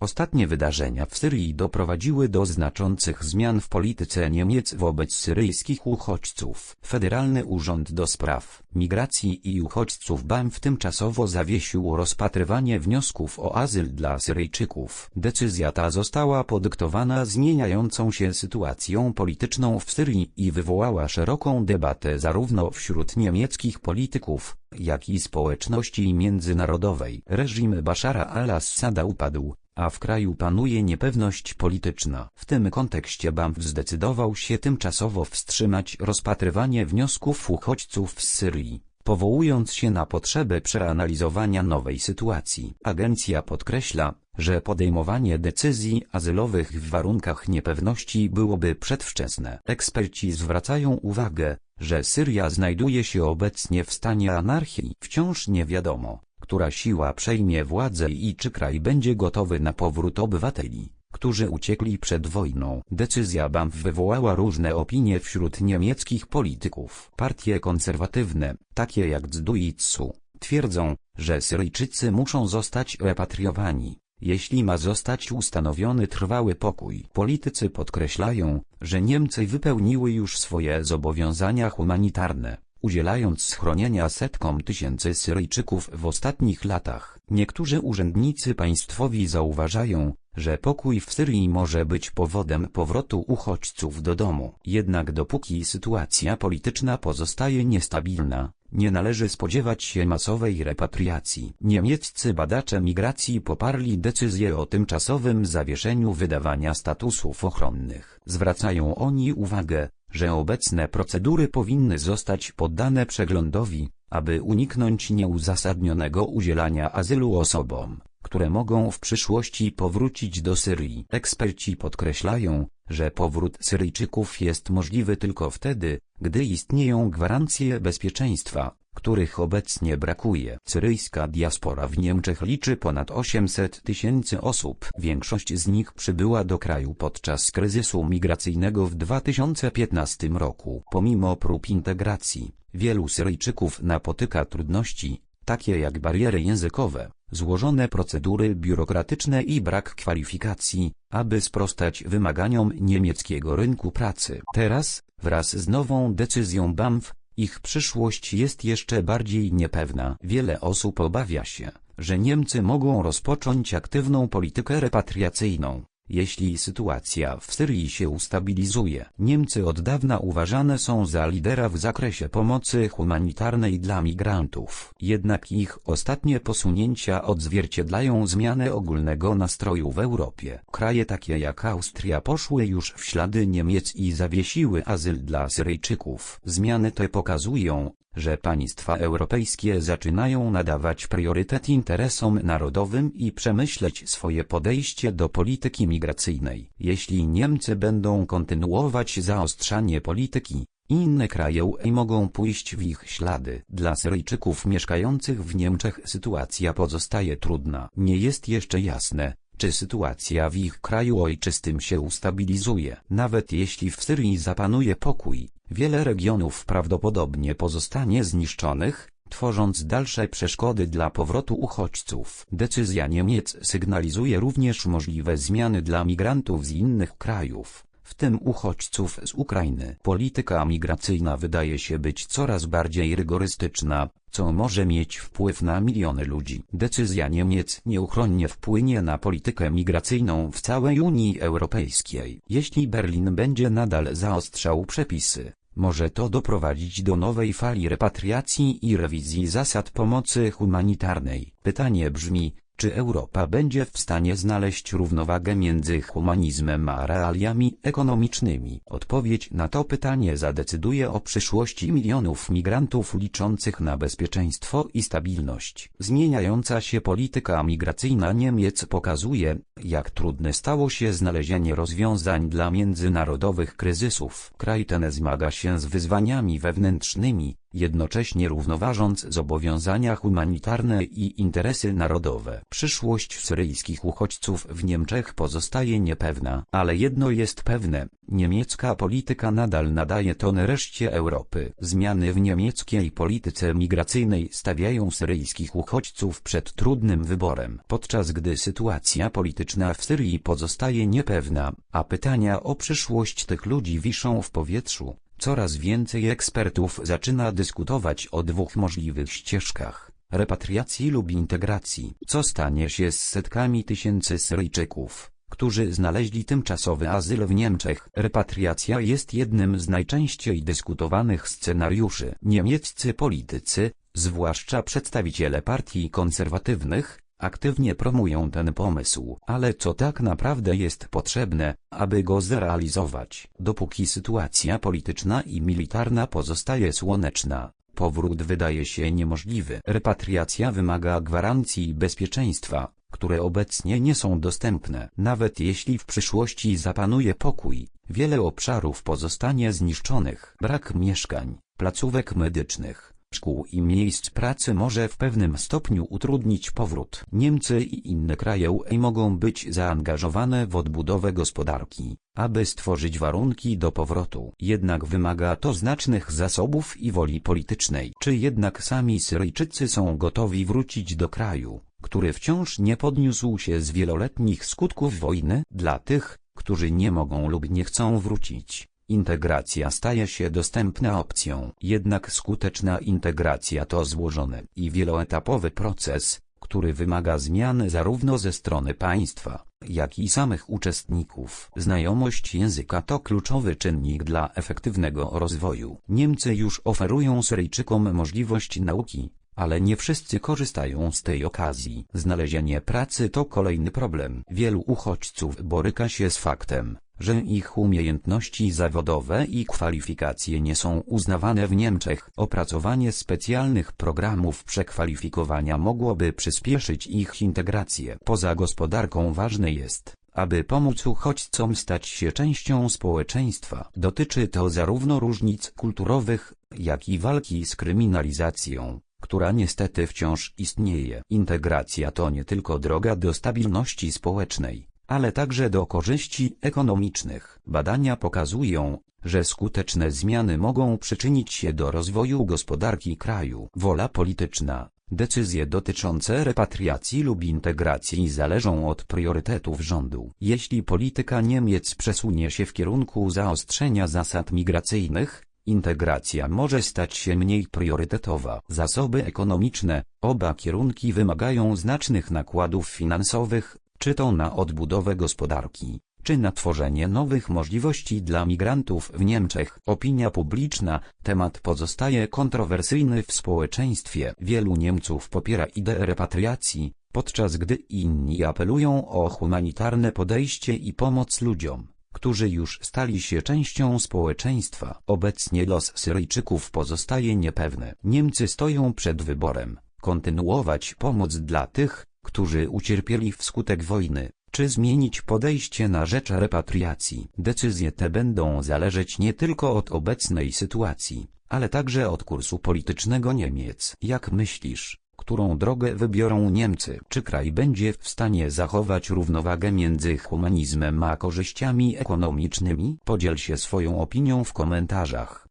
Ostatnie wydarzenia w Syrii doprowadziły do znaczących zmian w polityce Niemiec wobec syryjskich uchodźców. Federalny Urząd do Spraw Migracji i Uchodźców BAMF tymczasowo zawiesił rozpatrywanie wniosków o azyl dla Syryjczyków. Decyzja ta została podyktowana zmieniającą się sytuacją polityczną w Syrii i wywołała szeroką debatę zarówno wśród niemieckich polityków, jak i społeczności międzynarodowej. Reżim Bashara al-Assada upadł, a w kraju panuje niepewność polityczna. W tym kontekście BAMF zdecydował się tymczasowo wstrzymać rozpatrywanie wniosków uchodźców z Syrii, powołując się na potrzebę przeanalizowania nowej sytuacji. Agencja podkreśla, że podejmowanie decyzji azylowych w warunkach niepewności byłoby przedwczesne. Eksperci zwracają uwagę, że Syria znajduje się obecnie w stanie anarchii. Wciąż nie wiadomo, która siła przejmie władzę i czy kraj będzie gotowy na powrót obywateli, którzy uciekli przed wojną. Decyzja BAMF wywołała różne opinie wśród niemieckich polityków. Partie konserwatywne, takie jak Zduitsu, twierdzą, że Syryjczycy muszą zostać repatriowani, jeśli ma zostać ustanowiony trwały pokój. Politycy podkreślają, że Niemcy wypełniły już swoje zobowiązania humanitarne udzielając schronienia setkom tysięcy Syryjczyków w ostatnich latach. Niektórzy urzędnicy państwowi zauważają, że pokój w Syrii może być powodem powrotu uchodźców do domu. Jednak dopóki sytuacja polityczna pozostaje niestabilna, nie należy spodziewać się masowej repatriacji. Niemieccy badacze migracji poparli decyzję o tymczasowym zawieszeniu wydawania statusów ochronnych. Zwracają oni uwagę, że obecne procedury powinny zostać poddane przeglądowi, aby uniknąć nieuzasadnionego udzielania azylu osobom, które mogą w przyszłości powrócić do Syrii. Eksperci podkreślają, że powrót Syryjczyków jest możliwy tylko wtedy, gdy istnieją gwarancje bezpieczeństwa, których obecnie brakuje. Syryjska diaspora w Niemczech liczy ponad 800 tysięcy osób. Większość z nich przybyła do kraju podczas kryzysu migracyjnego w 2015 roku. Pomimo prób integracji, wielu Syryjczyków napotyka trudności, takie jak bariery językowe, złożone procedury biurokratyczne i brak kwalifikacji, aby sprostać wymaganiom niemieckiego rynku pracy. Teraz, wraz z nową decyzją BAMF, ich przyszłość jest jeszcze bardziej niepewna. Wiele osób obawia się, że Niemcy mogą rozpocząć aktywną politykę repatriacyjną, jeśli sytuacja w Syrii się ustabilizuje. Niemcy od dawna uważane są za lidera w zakresie pomocy humanitarnej dla migrantów. Jednak ich ostatnie posunięcia odzwierciedlają zmianę ogólnego nastroju w Europie. Kraje takie jak Austria poszły już w ślady Niemiec i zawiesiły azyl dla Syryjczyków. Zmiany te pokazują, że państwa europejskie zaczynają nadawać priorytet interesom narodowym i przemyśleć swoje podejście do polityki migracyjnej. Jeśli Niemcy będą kontynuować zaostrzanie polityki, inne kraje UE mogą pójść w ich ślady. Dla Syryjczyków mieszkających w Niemczech sytuacja pozostaje trudna. Nie jest jeszcze jasne, czy sytuacja w ich kraju ojczystym się ustabilizuje. Nawet jeśli w Syrii zapanuje pokój, wiele regionów prawdopodobnie pozostanie zniszczonych, tworząc dalsze przeszkody dla powrotu uchodźców. Decyzja Niemiec sygnalizuje również możliwe zmiany dla migrantów z innych krajów, w tym uchodźców z Ukrainy. Polityka migracyjna wydaje się być coraz bardziej rygorystyczna, co może mieć wpływ na miliony ludzi. Decyzja Niemiec nieuchronnie wpłynie na politykę migracyjną w całej Unii Europejskiej. Jeśli Berlin będzie nadal zaostrzał przepisy, może to doprowadzić do nowej fali repatriacji i rewizji zasad pomocy humanitarnej. Pytanie brzmi, czy Europa będzie w stanie znaleźć równowagę między humanizmem a realiami ekonomicznymi? Odpowiedź na to pytanie zadecyduje o przyszłości milionów migrantów liczących na bezpieczeństwo i stabilność. Zmieniająca się polityka migracyjna Niemiec pokazuje, jak trudne stało się znalezienie rozwiązań dla międzynarodowych kryzysów. Kraj ten zmaga się z wyzwaniami wewnętrznymi, jednocześnie równoważąc zobowiązania humanitarne i interesy narodowe. Przyszłość syryjskich uchodźców w Niemczech pozostaje niepewna, ale jedno jest pewne, niemiecka polityka nadal nadaje ton reszcie Europy. Zmiany w niemieckiej polityce migracyjnej stawiają syryjskich uchodźców przed trudnym wyborem, podczas gdy sytuacja polityczna w Syrii pozostaje niepewna, a pytania o przyszłość tych ludzi wiszą w powietrzu. Coraz więcej ekspertów zaczyna dyskutować o dwóch możliwych ścieżkach repatriacji lub integracji. Co stanie się z setkami tysięcy Syryjczyków, którzy znaleźli tymczasowy azyl w Niemczech? Repatriacja jest jednym z najczęściej dyskutowanych scenariuszy. Niemieccy politycy, zwłaszcza przedstawiciele partii konserwatywnych, aktywnie promują ten pomysł. Ale co tak naprawdę jest potrzebne, aby go zrealizować? Dopóki sytuacja polityczna i militarna pozostaje słoneczna, powrót wydaje się niemożliwy. Repatriacja wymaga gwarancji bezpieczeństwa, które obecnie nie są dostępne. Nawet jeśli w przyszłości zapanuje pokój, wiele obszarów pozostanie zniszczonych. Brak mieszkań, placówek medycznych, szkół i miejsc pracy może w pewnym stopniu utrudnić powrót. Niemcy i inne kraje UE mogą być zaangażowane w odbudowę gospodarki, aby stworzyć warunki do powrotu. Jednak wymaga to znacznych zasobów i woli politycznej. Czy jednak sami Syryjczycy są gotowi wrócić do kraju, który wciąż nie podniósł się z wieloletnich skutków wojny? Dla tych, którzy nie mogą lub nie chcą wrócić, Integracja staje się dostępna opcją. Jednak skuteczna integracja to złożony i wieloetapowy proces, który wymaga zmian zarówno ze strony państwa, jak i samych uczestników. Znajomość języka to kluczowy czynnik dla efektywnego rozwoju. Niemcy już oferują Syryjczykom możliwość nauki, ale nie wszyscy korzystają z tej okazji. Znalezienie pracy to kolejny problem. Wielu uchodźców boryka się z faktem, że ich umiejętności zawodowe i kwalifikacje nie są uznawane w Niemczech. Opracowanie specjalnych programów przekwalifikowania mogłoby przyspieszyć ich integrację. Poza gospodarką ważne jest, aby pomóc uchodźcom stać się częścią społeczeństwa. Dotyczy to zarówno różnic kulturowych, jak i walki z kryminalizacją która niestety wciąż istnieje. Integracja to nie tylko droga do stabilności społecznej, ale także do korzyści ekonomicznych. Badania pokazują, że skuteczne zmiany mogą przyczynić się do rozwoju gospodarki kraju. Wola polityczna, decyzje dotyczące repatriacji lub integracji zależą od priorytetów rządu. Jeśli polityka Niemiec przesunie się w kierunku zaostrzenia zasad migracyjnych, integracja może stać się mniej priorytetowa. Zasoby ekonomiczne, oba kierunki wymagają znacznych nakładów finansowych, czy to na odbudowę gospodarki, czy na tworzenie nowych możliwości dla migrantów w Niemczech. Opinia publiczna, temat pozostaje kontrowersyjny w społeczeństwie. Wielu Niemców popiera ideę repatriacji, podczas gdy inni apelują o humanitarne podejście i pomoc ludziom którzy już stali się częścią społeczeństwa. Obecnie los Syryjczyków pozostaje niepewny. Niemcy stoją przed wyborem, kontynuować pomoc dla tych, którzy ucierpieli wskutek wojny, czy zmienić podejście na rzecz repatriacji. Decyzje te będą zależeć nie tylko od obecnej sytuacji, ale także od kursu politycznego Niemiec. Jak myślisz, którą drogę wybiorą Niemcy? Czy kraj będzie w stanie zachować równowagę między humanizmem a korzyściami ekonomicznymi? Podziel się swoją opinią w komentarzach.